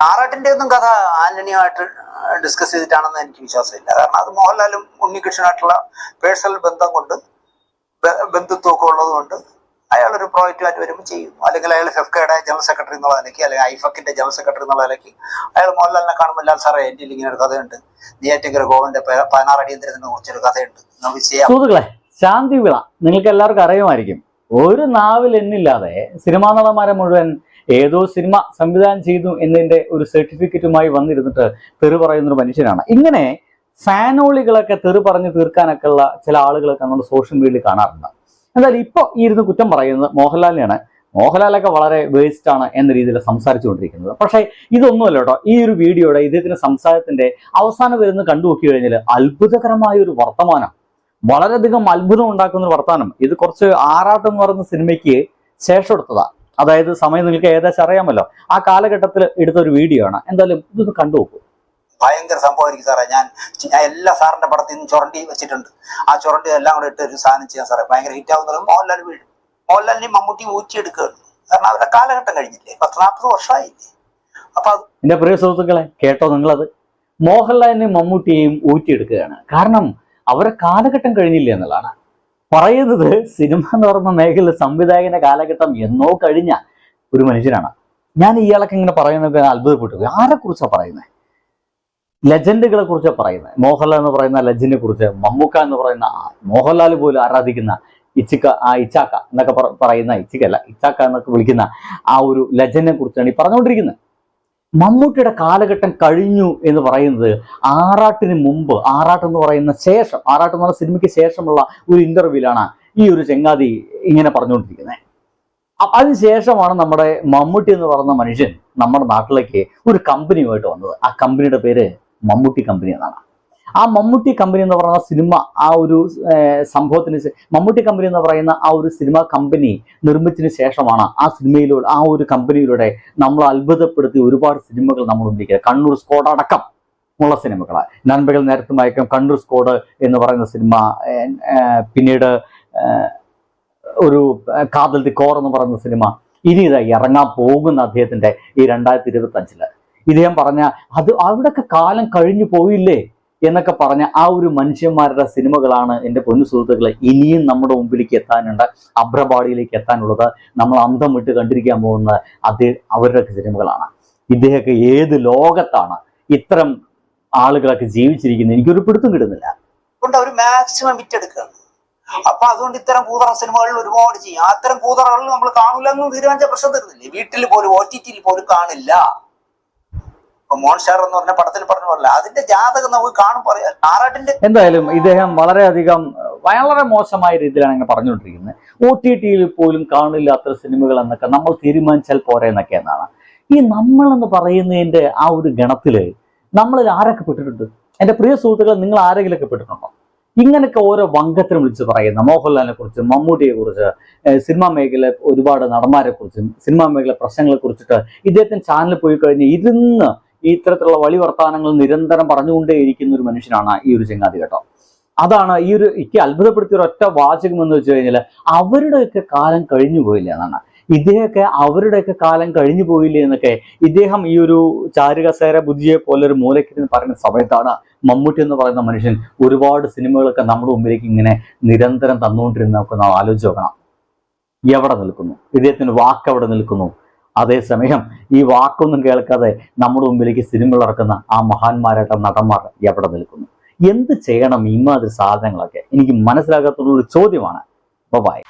ആറാട്ടിന്റെ ഒന്നും കഥ ആന്റണിയുമായിട്ട് ഡിസ്കസ് ചെയ്തിട്ടാണെന്ന് എനിക്ക് വിശ്വാസമില്ല. കാരണം അത് മോഹൻലാലും ഉണ്ണികൃഷ്ണനായിട്ടുള്ള പേഴ്സണൽ ബന്ധം കൊണ്ട് ബന്ധുത്വമൊക്കെ ഉള്ളത് കൊണ്ട് അയാൾ ഒരു പ്രോജക്റ്റുമായിട്ട് വരുമ്പോൾ ചെയ്യുന്നു. അല്ലെങ്കിൽ അയാൾ ഫെഫ്കയുടെ ജനറൽ സെക്രട്ടറി എന്നുള്ള നിലയ്ക്ക് അല്ലെങ്കിൽ ഐഫക്കിന്റെ ജനറൽ സെക്രട്ടറി എന്നുള്ള നിലയ്ക്ക് അയാൾ മോഹൻലാലിനെ കാണുമ്പോൾ ലാൽ സാറേ എന്റെ ഇങ്ങനെ ഒരു കഥയുണ്ട്. നെയ്യാറ്റിങ്കര ഗോവന്റെ പതിനാറ് അടിയന്തരത്തിനെ കുറിച്ചൊരു കഥയുണ്ട്. നമുക്ക് ശാന്തി വിള. നിങ്ങൾക്ക് എല്ലാവർക്കും അറിയുമായിരിക്കും. ഒരു നാവിൽ എന്നില്ലാതെ സിനിമാ നടന്മാരെ മുഴുവൻ ഏതോ സിനിമ സംവിധാനം ചെയ്തു എന്നതിന്റെ ഒരു സർട്ടിഫിക്കറ്റുമായി വന്നിരുന്നിട്ട് തെറി പറയുന്ന ഒരു മനുഷ്യനാണ്. ഇങ്ങനെ ഫാനോളികളൊക്കെ തെറി പറഞ്ഞ് തീർക്കാനൊക്കെ ഉള്ള ചില ആളുകളൊക്കെ നമ്മൾ സോഷ്യൽ മീഡിയയിൽ കാണാറുണ്ട്. എന്തായാലും ഇപ്പൊ ഈ ഇരുന്ന് കുറ്റം പറയുന്നത് മോഹൻലാലിനെയാണ്. മോഹൻലാലൊക്കെ വളരെ വേസ്റ്റ് ആണ് എന്ന രീതിയിൽ സംസാരിച്ചുകൊണ്ടിരിക്കുന്നത്. പക്ഷേ ഇതൊന്നുമല്ല കേട്ടോ. ഈ ഒരു വീഡിയോയുടെ ഇദ്ദേഹത്തിന്റെ സംസാരത്തിന്റെ അവസാനം വരുന്ന കണ്ടു നോക്കി കഴിഞ്ഞാൽ അത്ഭുതകരമായ ഒരു വർത്തമാനം. വളരെയധികം അത്ഭുതം ഉണ്ടാക്കുന്ന ഒരു വർത്തമാനം. ഇത് കുറച്ച് ആറാട്ടം എന്ന് പറയുന്ന സിനിമയ്ക്ക് ശേഷം എടുത്തതാ. അതായത് സമയം നിങ്ങൾക്ക് ഏകദേശം അറിയാമല്ലോ. ആ കാലഘട്ടത്തിൽ എടുത്ത ഒരു വീഡിയോ ആണ്. എന്തായാലും ഇതൊന്ന് കണ്ടു നോക്കൂ. ഭയങ്കര സംഭവമായിരിക്കും സാറേ. ഞാൻ ഞാൻ എല്ലാ സാറിന്റെ പടത്തിൽ നിന്നും ചുരണ്ടി വെച്ചിട്ടുണ്ട്. ആ ചുരണ്ടി എല്ലാം കൂടെ ഇട്ട് ഒരു സാധനം ചെയ്യാൻ സാറേ ഭയങ്കര ഹിറ്റ് ആവുന്നത് മോഹൻലാൽ വീഴും മോഹൻലാലിനെയും മമ്മൂട്ടി ഊറ്റിയെടുക്കുകയാണ്. കാരണം അവരുടെ കാലഘട്ടം കഴിഞ്ഞില്ലേ? പത്ത് നാൽപ്പത് വർഷമായില്ലേ? അപ്പൊ അത് എന്റെ പ്രിയ സുഹൃത്തുക്കളെ കേട്ടോ നിങ്ങളത്? മോഹൻലാലിനെയും മമ്മൂട്ടിയെയും ഊറ്റിയെടുക്കുകയാണ്. കാരണം അവരുടെ കാലഘട്ടം കഴിഞ്ഞില്ല എന്നുള്ളതാണ്. പറയുന്നത് സിനിമ എന്ന് പറയുന്ന മേഖല സംവിധായകന്റെ കാലഘട്ടം എന്നോ കഴിഞ്ഞ ഒരു മനുഷ്യനാണ്. ഞാൻ ഇയാളൊക്കെ ഇങ്ങനെ പറയുന്നത് അത്ഭുതപ്പെട്ടു. ആരെ കുറിച്ചാണ് പറയുന്നത് ലെജൻഡുകളെ കുറിച്ചാണ് പറയുന്നത് മോഹൻലാൽ എന്ന് പറയുന്ന ലെജൻഡിനെ കുറിച്ച് മമ്മൂക്ക എന്ന് പറയുന്ന മോഹൻലാൽ പോലും ആരാധിക്കുന്ന ഇച്ചിക്ക ആ ഇച്ചാക്ക എന്നൊക്കെ പറയുന്ന ഇച്ചിക്കല്ല ഇച്ചാക്ക എന്നൊക്കെ വിളിക്കുന്ന ആ ഒരു ലെജൻഡിനെ കുറിച്ചാണ് ഈ പറഞ്ഞുകൊണ്ടിരിക്കുന്നത്. മമ്മൂട്ടിയുടെ കാലഘട്ടം കഴിഞ്ഞു എന്ന് പറയുന്നത് ആറാട്ടിന് മുമ്പ് ആറാട്ട് എന്ന് പറയുന്ന ശേഷം ആറാട്ട് എന്ന് പറയുന്ന സിനിമയ്ക്ക് ശേഷമുള്ള ഒരു ഇന്റർവ്യൂലാണ് ഈ ഒരു ചെങ്ങാതി ഇങ്ങനെ പറഞ്ഞുകൊണ്ടിരിക്കുന്നത്. അതിനുശേഷമാണ് നമ്മുടെ മമ്മൂട്ടി എന്ന് പറയുന്ന മനുഷ്യൻ നമ്മുടെ നാട്ടിലേക്ക് ഒരു കമ്പനിയുമായിട്ട് വന്നത്. ആ കമ്പനിയുടെ പേര് മമ്മൂട്ടി കമ്പനി എന്നാണ്. ആ മമ്മൂട്ടി കമ്പനി എന്ന് പറയുന്ന സിനിമ ആ ഒരു സംഭവത്തിന് മമ്മൂട്ടി കമ്പനി എന്ന് പറയുന്ന ആ ഒരു സിനിമ കമ്പനി നിർമ്മിച്ചതിന് ശേഷമാണ് ആ സിനിമയിലൂടെ ആ ഒരു കമ്പനിയിലൂടെ നമ്മൾ അത്ഭുതപ്പെടുത്തി ഒരുപാട് സിനിമകൾ നമ്മൾ ഉണ്ടിക്കുക കണ്ണൂർ സ്കോഡ് അടക്കം ഉള്ള സിനിമകൾ നൻപകൽ നേരത്തെ മയക്കം കണ്ണൂർ സ്കോഡ് എന്ന് പറയുന്ന സിനിമ പിന്നീട് ഒരു കാതൽ ദി കോർ എന്ന് പറയുന്ന സിനിമ. ഇനി ഇതായി ഇറങ്ങാൻ പോകുന്ന അദ്ദേഹത്തിന്റെ ഈ രണ്ടായിരത്തി ഇരുപത്തി അഞ്ചിൽ ഇദ്ദേഹം പറഞ്ഞ അത് അവിടെയൊക്കെ കാലം കഴിഞ്ഞു പോയില്ലേ? എന്നൊക്കെ പറഞ്ഞ ആ ഒരു മനുഷ്യന്മാരുടെ സിനിമകളാണ് എന്റെ പൊന്നു സുഹൃത്തുക്കളെ ഇനിയും നമ്മുടെ മുമ്പിലേക്ക് എത്താനുണ്ട്. അബ്രപാടിയിലേക്ക് എത്താനുള്ളത്. നമ്മൾ അന്തം വിട്ട് കണ്ടിരിക്കാൻ പോകുന്ന അത് അവരുടെയൊക്കെ സിനിമകളാണ്. ഇദ്ദേഹമൊക്കെ ഏത് ലോകത്താണ് ഇത്തരം ആളുകളൊക്കെ ജീവിച്ചിരിക്കുന്നത് എനിക്കൊരു പിടുത്തം കിട്ടുന്നില്ല. മാക്സിമം വിറ്റെടുക്കുകയാണ് അപ്പൊ അതുകൊണ്ട് ഇത്തരം കൂതറ സിനിമകളിൽ ഒരുപാട് ചെയ്യും. അത്തരം കൂതറകളിൽ നമ്മൾ കാണില്ല എന്ന് തീരുമാനിച്ച പ്രശ്നം തരുന്നില്ലേ? വീട്ടിൽ പോലും ഒ ടി ടിയിൽ പോലും കാണില്ല. എന്ന് പറഞ്ഞ പടത്തിൽ പറഞ്ഞ അതിന്റെ ജാതകം നമുക്ക് കാണും എന്തായാലും ഇദ്ദേഹം വളരെയധികം വളരെ മോശമായ രീതിയിലാണ് ഇങ്ങനെ പറഞ്ഞുകൊണ്ടിരിക്കുന്നത്. ഒ ടി ടിയിൽ പോലും കാണില്ലാത്ത സിനിമകൾ എന്നൊക്കെ നമ്മൾ തീരുമാനിച്ചാൽ പോരെ എന്നൊക്കെ എന്നാണ്. ഈ നമ്മൾ എന്ന് പറയുന്നതിന്റെ ആ ഒരു ഗണത്തിൽ നമ്മളിൽ ആരൊക്കെ പെട്ടിട്ടുണ്ട്? എന്റെ പ്രിയ സുഹൃത്തുക്കൾ നിങ്ങൾ ആരെങ്കിലുമൊക്കെ പെട്ടിട്ടുണ്ടോ? ഇങ്ങനെയൊക്കെ ഓരോ വങ്കത്തിനും വിളിച്ച് പറയുന്ന മോഹൻലാലിനെ കുറിച്ച് മമ്മൂട്ടിയെ കുറിച്ച് സിനിമാ മേഖല ഒരുപാട് നടന്മാരെ കുറിച്ചും സിനിമാ മേഖല പ്രശ്നങ്ങളെ കുറിച്ചിട്ട് ഇദ്ദേഹത്തിന് ചാനലിൽ പോയി കഴിഞ്ഞ് ഇരുന്ന് ഇത്തരത്തിലുള്ള വഴി വർത്തമാനങ്ങൾ നിരന്തരം പറഞ്ഞുകൊണ്ടേയിരിക്കുന്ന ഒരു മനുഷ്യനാണ് ഈ ഒരു ചെങ്ങാതി കേട്ടോ. അതാണ് ഈ ഒരു എനിക്ക് അത്ഭുതപ്പെടുത്തിയ ഒറ്റ വാചകം എന്ന് വെച്ച് കഴിഞ്ഞാൽ അവരുടെയൊക്കെ കാലം കഴിഞ്ഞു പോയില്ല എന്നാണ്. ഇദ്ദേഹമൊക്കെ അവരുടെയൊക്കെ കാലം കഴിഞ്ഞു പോയില്ലേ എന്നൊക്കെ ഇദ്ദേഹം ഈ ഒരു ചാരുകസേര ബുദ്ധിയെ പോലെ ഒരു മൂലക്കിരുന്ന് പറയുന്ന സമയത്താണ് മമ്മൂട്ടി എന്ന് പറയുന്ന മനുഷ്യൻ ഒരുപാട് സിനിമകളൊക്കെ നമ്മുടെ മുമ്പിലേക്ക് ഇങ്ങനെ നിരന്തരം തന്നുകൊണ്ടിരുന്നൊക്കെ നാം ആലോചിച്ച് നോക്കണം. എവിടെ നിൽക്കുന്നു? ഇദ്ദേഹത്തിന് വാക്ക് എവിടെ നിൽക്കുന്നു? അതേസമയം ഈ വാക്കൊന്നും കേൾക്കാതെ നമ്മുടെ മുമ്പിലേക്ക് സിനിമകൾ ഇറക്കുന്ന ആ മഹാന്മാരായിട്ട് നടന്മാർ എവിടെ നിൽക്കുന്നു? എന്ത് ചെയ്യണം ഇമാതിരി സാധനങ്ങളൊക്കെ? എനിക്ക് മനസ്സിലാകാത്തുള്ളൊരു ചോദ്യമാണ്. ബൈ